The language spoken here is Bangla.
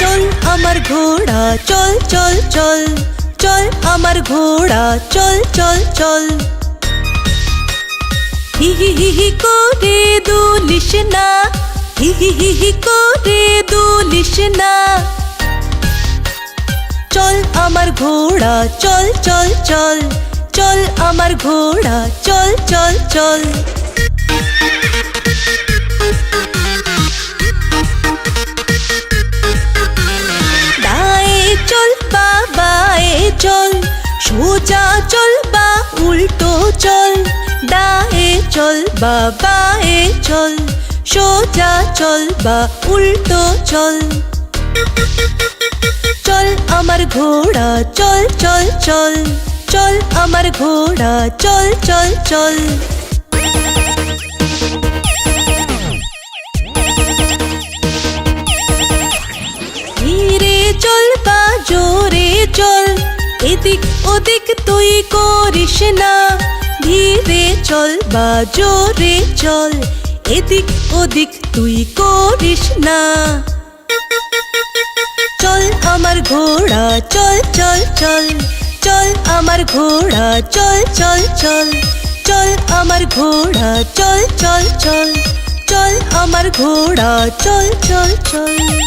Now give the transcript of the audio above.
চল আমার ঘোড়া, চল চল চল। চল আমার ঘোড়া, চল চল চল। হি হি হি হি, করে দুলিস না হি হি হি হি, করে দুলিস না চল আমার ঘোড়া, চল চল চল। চল আমার ঘোড়া, চল চল চল। সোজা চল বা উল্টো চল, দায়ে চল বা বায়ে চল, সোজা চল বা উল্টো চল। চল আমার ঘোড়া, চল চল চল চল আমার ঘোড়া, চল চল চল। এদিক ওদিক তুই করিস না, ধীরে চল বা জোরে চল, এদিক ওদিক তুই করিস না। চল আমার ঘোড়া, চল চল চল চল আমার ঘোড়া, চল চল চল চল আমার ঘোড়া, চল চল চল চল আমার ঘোড়া, চল চল চল।